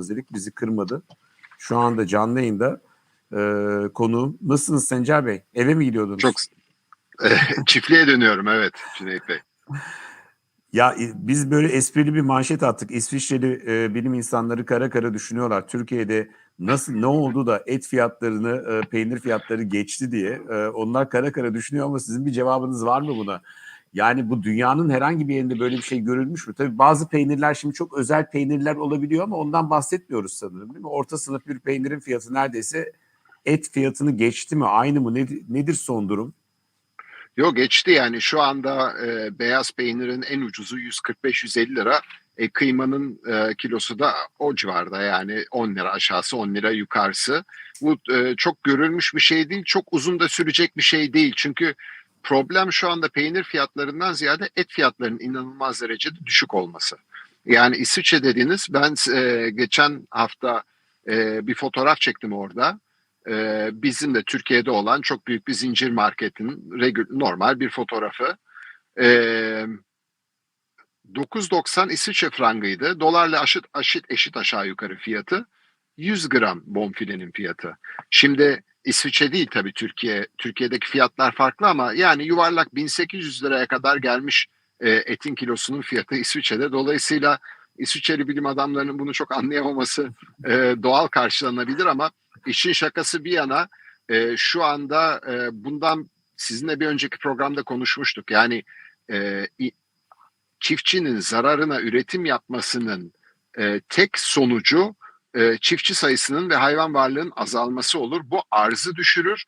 dedik. Bizi kırmadı. Şu anda canlı yayında e, konuğum. Nasılsınız Sencer Bey? Eve mi gidiyordunuz? Çok çiftliğe dönüyorum evet Cüneyt Bey. Ya biz böyle esprili bir manşet attık. İsviçreli e, bilim insanları kara kara düşünüyorlar. Türkiye'de nasıl ne oldu da et fiyatlarını, e, peynir fiyatları geçti diye. E, onlar kara kara düşünüyor ama sizin bir cevabınız var mı buna? Yani bu dünyanın herhangi bir yerinde böyle bir şey görülmüş mü? Tabii bazı peynirler şimdi çok özel peynirler olabiliyor ama ondan bahsetmiyoruz sanırım değil mi? Orta sınıf bir peynirin fiyatı neredeyse et fiyatını geçti mi? Aynı mı? Nedir, nedir son durum? Yok geçti yani şu anda e, beyaz peynirin en ucuzu 145-150 lira. E, kıymanın e, kilosu da o civarda yani 10 lira aşağısı 10 lira yukarısı. Bu e, çok görülmüş bir şey değil çok uzun da sürecek bir şey değil. Çünkü problem şu anda peynir fiyatlarından ziyade et fiyatlarının inanılmaz derecede düşük olması. Yani İsviçre dediğiniz ben e, geçen hafta e, bir fotoğraf çektim orada e, bizim de Türkiye'de olan çok büyük bir zincir marketin normal bir fotoğrafı. E, 9.90 İsviçre frangıydı. Dolarla aşıt, aşıt eşit aşağı yukarı fiyatı. 100 gram bonfilenin fiyatı. Şimdi İsviçre değil tabii Türkiye. Türkiye'deki fiyatlar farklı ama yani yuvarlak 1800 liraya kadar gelmiş e, etin kilosunun fiyatı İsviçre'de. Dolayısıyla İsviçreli bilim adamlarının bunu çok anlayamaması e, doğal karşılanabilir ama işin şakası bir yana e, şu anda e, bundan sizinle bir önceki programda konuşmuştuk. Yani e, çiftçinin zararına üretim yapmasının e, tek sonucu e, çiftçi sayısının ve hayvan varlığının azalması olur. Bu arzı düşürür.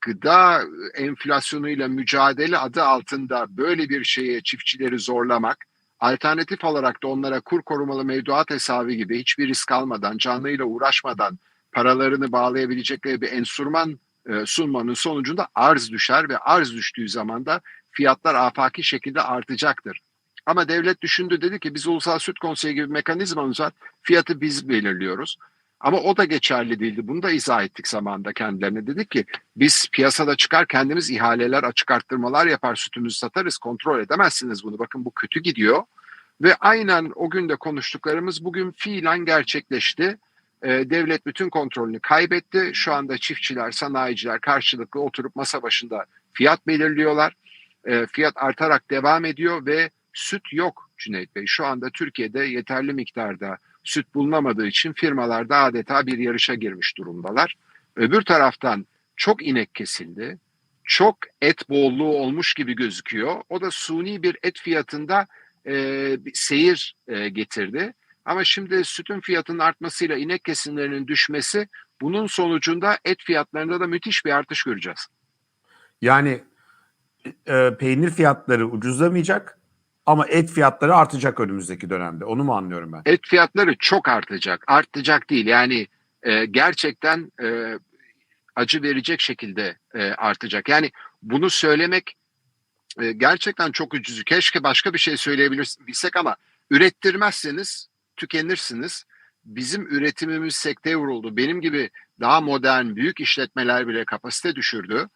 Gıda enflasyonuyla mücadele adı altında böyle bir şeye çiftçileri zorlamak, alternatif olarak da onlara kur korumalı mevduat hesabı gibi hiçbir risk almadan, canlıyla uğraşmadan paralarını bağlayabilecekleri bir enstrüman e, sunmanın sonucunda arz düşer ve arz düştüğü zaman da fiyatlar afaki şekilde artacaktır. Ama devlet düşündü dedi ki biz Ulusal Süt Konseyi gibi mekanizmamız var. Fiyatı biz belirliyoruz. Ama o da geçerli değildi. Bunu da izah ettik zamanında kendilerine. Dedik ki biz piyasada çıkar kendimiz ihaleler, açık arttırmalar yapar, sütümüzü satarız. Kontrol edemezsiniz bunu. Bakın bu kötü gidiyor. Ve aynen o gün de konuştuklarımız bugün fiilen gerçekleşti. Ee, devlet bütün kontrolünü kaybetti. Şu anda çiftçiler, sanayiciler karşılıklı oturup masa başında fiyat belirliyorlar. Ee, fiyat artarak devam ediyor ve süt yok Cüneyt Bey. Şu anda Türkiye'de yeterli miktarda süt bulunamadığı için firmalar da adeta bir yarışa girmiş durumdalar. Öbür taraftan çok inek kesildi. Çok et bolluğu olmuş gibi gözüküyor. O da suni bir et fiyatında e, bir seyir e, getirdi. Ama şimdi sütün fiyatının artmasıyla inek kesimlerinin düşmesi bunun sonucunda et fiyatlarında da müthiş bir artış göreceğiz. Yani e, peynir fiyatları ucuzlamayacak ama et fiyatları artacak önümüzdeki dönemde. Onu mu anlıyorum ben? Et fiyatları çok artacak. Artacak değil yani e, gerçekten e, acı verecek şekilde e, artacak. Yani bunu söylemek e, gerçekten çok ucuz. Keşke başka bir şey söyleyebilsek ama ürettirmezseniz tükenirsiniz. Bizim üretimimiz sekteye vuruldu. Benim gibi daha modern büyük işletmeler bile kapasite düşürdü.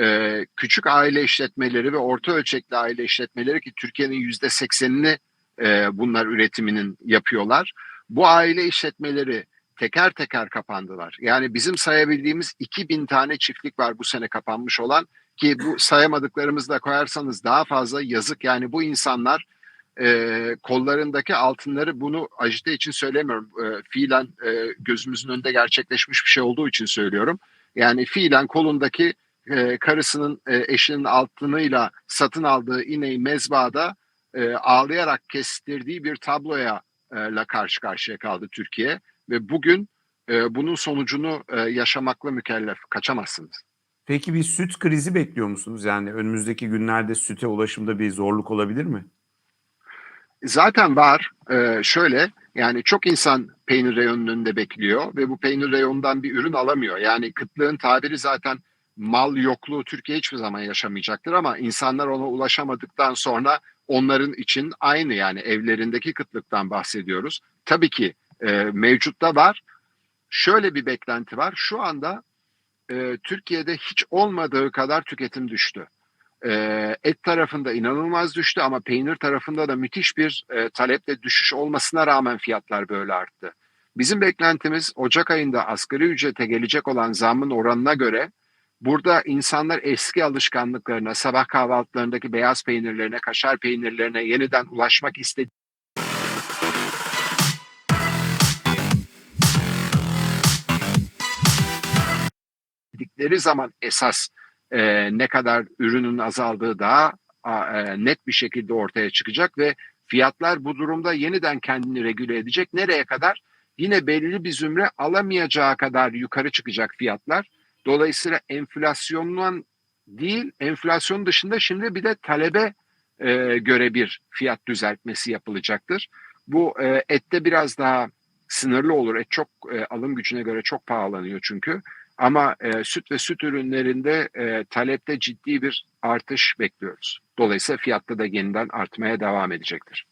Ee, küçük aile işletmeleri ve orta ölçekli aile işletmeleri ki Türkiye'nin yüzde seksenini e, bunlar üretiminin yapıyorlar. Bu aile işletmeleri teker teker kapandılar. Yani bizim sayabildiğimiz 2000 tane çiftlik var bu sene kapanmış olan ki bu sayamadıklarımızı da koyarsanız daha fazla yazık. Yani bu insanlar e, kollarındaki altınları bunu ajite için söylemiyorum. E, fiilen e, gözümüzün önünde gerçekleşmiş bir şey olduğu için söylüyorum. Yani fiilen kolundaki e, karısının e, eşinin altınıyla satın aldığı ineği mezbada e, ağlayarak kestirdiği bir tabloya e, la karşı karşıya kaldı Türkiye ve bugün e, bunun sonucunu e, yaşamakla mükellef kaçamazsınız. Peki bir süt krizi bekliyor musunuz? Yani önümüzdeki günlerde süte ulaşımda bir zorluk olabilir mi? Zaten var. Ee, şöyle yani çok insan peynir reyonunun önünde bekliyor ve bu peynir reyonundan bir ürün alamıyor. Yani kıtlığın tabiri zaten mal yokluğu Türkiye hiçbir zaman yaşamayacaktır ama insanlar ona ulaşamadıktan sonra onların için aynı yani evlerindeki kıtlıktan bahsediyoruz. Tabii ki e, mevcutta var. Şöyle bir beklenti var. Şu anda e, Türkiye'de hiç olmadığı kadar tüketim düştü. E, et tarafında inanılmaz düştü ama peynir tarafında da müthiş bir e, talepte düşüş olmasına rağmen fiyatlar böyle arttı. Bizim beklentimiz Ocak ayında asgari ücrete gelecek olan zammın oranına göre burada insanlar eski alışkanlıklarına, sabah kahvaltılarındaki beyaz peynirlerine, kaşar peynirlerine yeniden ulaşmak istedi. dedikleri zaman esas e, ne kadar ürünün azaldığı daha e, net bir şekilde ortaya çıkacak ve fiyatlar bu durumda yeniden kendini regüle edecek. Nereye kadar? Yine belli bir zümre alamayacağı kadar yukarı çıkacak fiyatlar. Dolayısıyla enflasyondan değil, enflasyon dışında şimdi bir de talebe e, göre bir fiyat düzeltmesi yapılacaktır. Bu e, ette biraz daha sınırlı olur. Et çok e, alım gücüne göre çok pahalanıyor çünkü. Ama e, süt ve süt ürünlerinde e, talepte ciddi bir artış bekliyoruz. Dolayısıyla fiyatta da yeniden artmaya devam edecektir.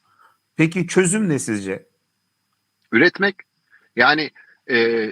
Peki çözüm ne sizce? Üretmek yani e,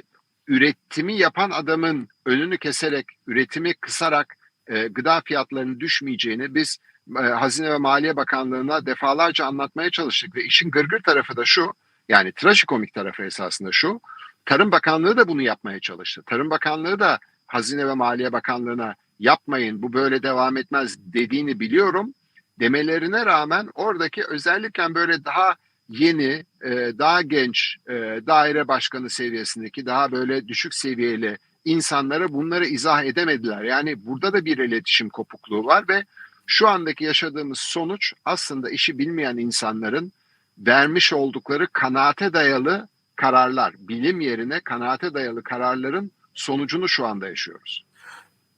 üretimi yapan adamın önünü keserek, üretimi kısarak e, gıda fiyatlarının düşmeyeceğini biz e, Hazine ve Maliye Bakanlığı'na defalarca anlatmaya çalıştık ve işin gırgır tarafı da şu yani trajikomik tarafı esasında şu Tarım Bakanlığı da bunu yapmaya çalıştı. Tarım Bakanlığı da Hazine ve Maliye Bakanlığı'na yapmayın bu böyle devam etmez dediğini biliyorum. Demelerine rağmen oradaki özellikle böyle daha yeni, e, daha genç e, daire başkanı seviyesindeki daha böyle düşük seviyeli insanlara bunları izah edemediler. Yani burada da bir iletişim kopukluğu var ve şu andaki yaşadığımız sonuç aslında işi bilmeyen insanların vermiş oldukları kanaate dayalı kararlar, bilim yerine kanaate dayalı kararların sonucunu şu anda yaşıyoruz.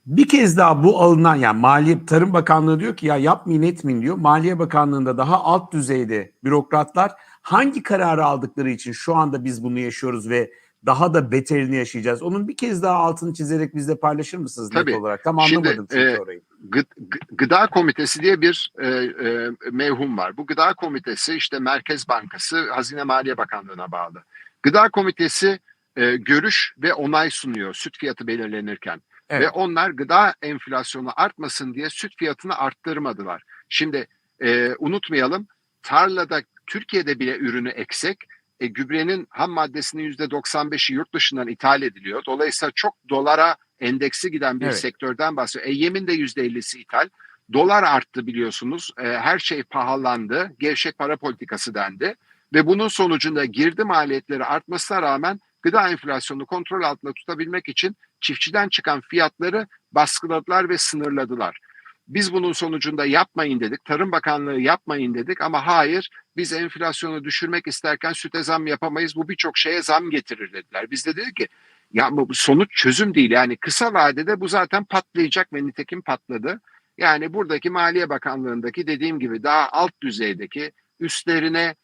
Bir kez daha bu alınan yani Maliye Tarım Bakanlığı diyor ki ya yapmayın etmeyin diyor. Maliye Bakanlığı'nda daha alt düzeyde bürokratlar hangi kararı aldıkları için şu anda biz bunu yaşıyoruz ve daha da beterini yaşayacağız. Onun bir kez daha altını çizerek bizle paylaşır mısınız Tabii. net olarak? Tam Şimdi, anlamadım çünkü e, orayı. Gı- gı- Gıda Komitesi diye bir e, e, mevhum var. Bu Gıda Komitesi işte Merkez Bankası, Hazine Maliye Bakanlığı'na bağlı. Gıda Komitesi e, görüş ve onay sunuyor süt fiyatı belirlenirken. Evet. Ve onlar gıda enflasyonu artmasın diye süt fiyatını arttırmadılar. Şimdi e, unutmayalım tarlada Türkiye'de bile ürünü eksek e, gübrenin ham maddesinin %95'i yurt dışından ithal ediliyor. Dolayısıyla çok dolara endeksi giden bir Evet. sektörden bahsediyor. E, yemin de %50'si ithal. Dolar arttı biliyorsunuz. E, her şey pahalandı. Gevşek para politikası dendi. Ve bunun sonucunda girdi maliyetleri artmasına rağmen gıda enflasyonunu kontrol altında tutabilmek için çiftçiden çıkan fiyatları baskıladılar ve sınırladılar. Biz bunun sonucunda yapmayın dedik. Tarım Bakanlığı yapmayın dedik ama hayır biz enflasyonu düşürmek isterken süte zam yapamayız. Bu birçok şeye zam getirir dediler. Biz de dedik ki ya bu sonuç çözüm değil. Yani kısa vadede bu zaten patlayacak ve nitekim patladı. Yani buradaki Maliye Bakanlığı'ndaki dediğim gibi daha alt düzeydeki üstlerine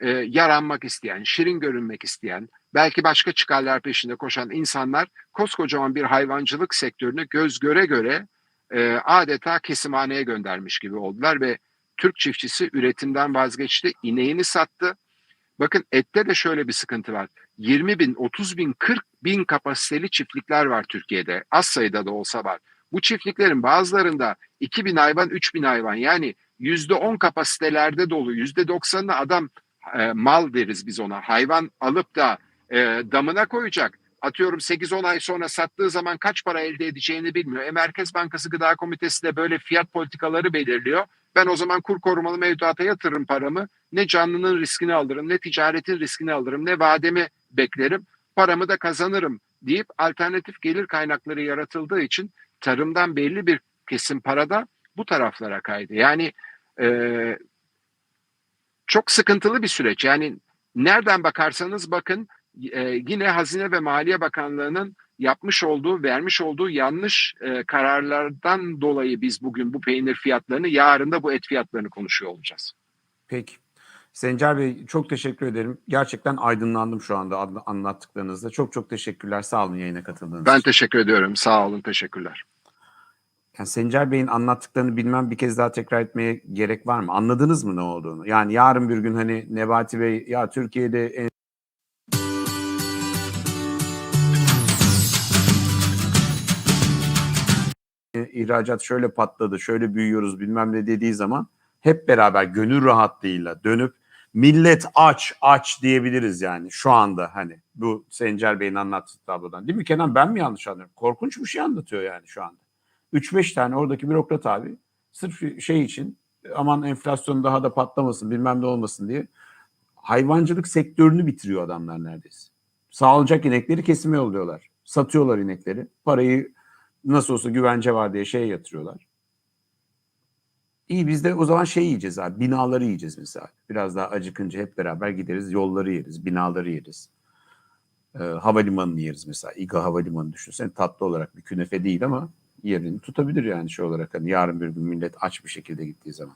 e, yaranmak isteyen, şirin görünmek isteyen, belki başka çıkarlar peşinde koşan insanlar koskocaman bir hayvancılık sektörünü göz göre göre e, adeta kesimhaneye göndermiş gibi oldular ve Türk çiftçisi üretimden vazgeçti, ineğini sattı. Bakın ette de şöyle bir sıkıntı var. 20 bin, 30 bin, 40 bin kapasiteli çiftlikler var Türkiye'de. Az sayıda da olsa var. Bu çiftliklerin bazılarında 2 bin hayvan, 3 bin hayvan yani %10 kapasitelerde dolu. %90'ını adam e, mal deriz biz ona. Hayvan alıp da e, damına koyacak. Atıyorum 8-10 ay sonra sattığı zaman kaç para elde edeceğini bilmiyor. E, Merkez Bankası Gıda Komitesi de böyle fiyat politikaları belirliyor. Ben o zaman kur korumalı mevduata yatırırım paramı. Ne canlının riskini alırım, ne ticaretin riskini alırım, ne vademi beklerim. Paramı da kazanırım deyip alternatif gelir kaynakları yaratıldığı için tarımdan belli bir kesim parada bu taraflara kaydı. Yani e, çok sıkıntılı bir süreç. Yani nereden bakarsanız bakın e, yine Hazine ve Maliye Bakanlığı'nın yapmış olduğu, vermiş olduğu yanlış e, kararlardan dolayı biz bugün bu peynir fiyatlarını, yarın da bu et fiyatlarını konuşuyor olacağız. Peki. Sencer Bey çok teşekkür ederim. Gerçekten aydınlandım şu anda an- anlattıklarınızda. Çok çok teşekkürler. Sağ olun yayına katıldığınız Ben için. teşekkür ediyorum. Sağ olun, teşekkürler. Yani Sencer Bey'in anlattıklarını bilmem bir kez daha tekrar etmeye gerek var mı? Anladınız mı ne olduğunu? Yani yarın bir gün hani Nebati Bey ya Türkiye'de en ihracat şöyle patladı, şöyle büyüyoruz bilmem ne dediği zaman hep beraber gönül rahatlığıyla dönüp millet aç aç diyebiliriz yani şu anda hani bu Sencer Bey'in anlattığı tablodan. Değil mi Kenan ben mi yanlış anlıyorum? Korkunç bir şey anlatıyor yani şu anda. 3-5 tane oradaki bürokrat abi sırf şey için aman enflasyon daha da patlamasın bilmem ne olmasın diye hayvancılık sektörünü bitiriyor adamlar neredeyse. Sağlıcak inekleri kesime yolluyorlar. Satıyorlar inekleri. Parayı nasıl olsa güvence var diye şeye yatırıyorlar. İyi biz de o zaman şey yiyeceğiz abi. Binaları yiyeceğiz mesela. Biraz daha acıkınca hep beraber gideriz. Yolları yeriz. Binaları yeriz. Ee, havalimanını yeriz mesela. İGA Havalimanı düşünsen tatlı olarak bir künefe değil ama yerini tutabilir yani şey olarak. Hani yarın bir gün millet aç bir şekilde gittiği zaman.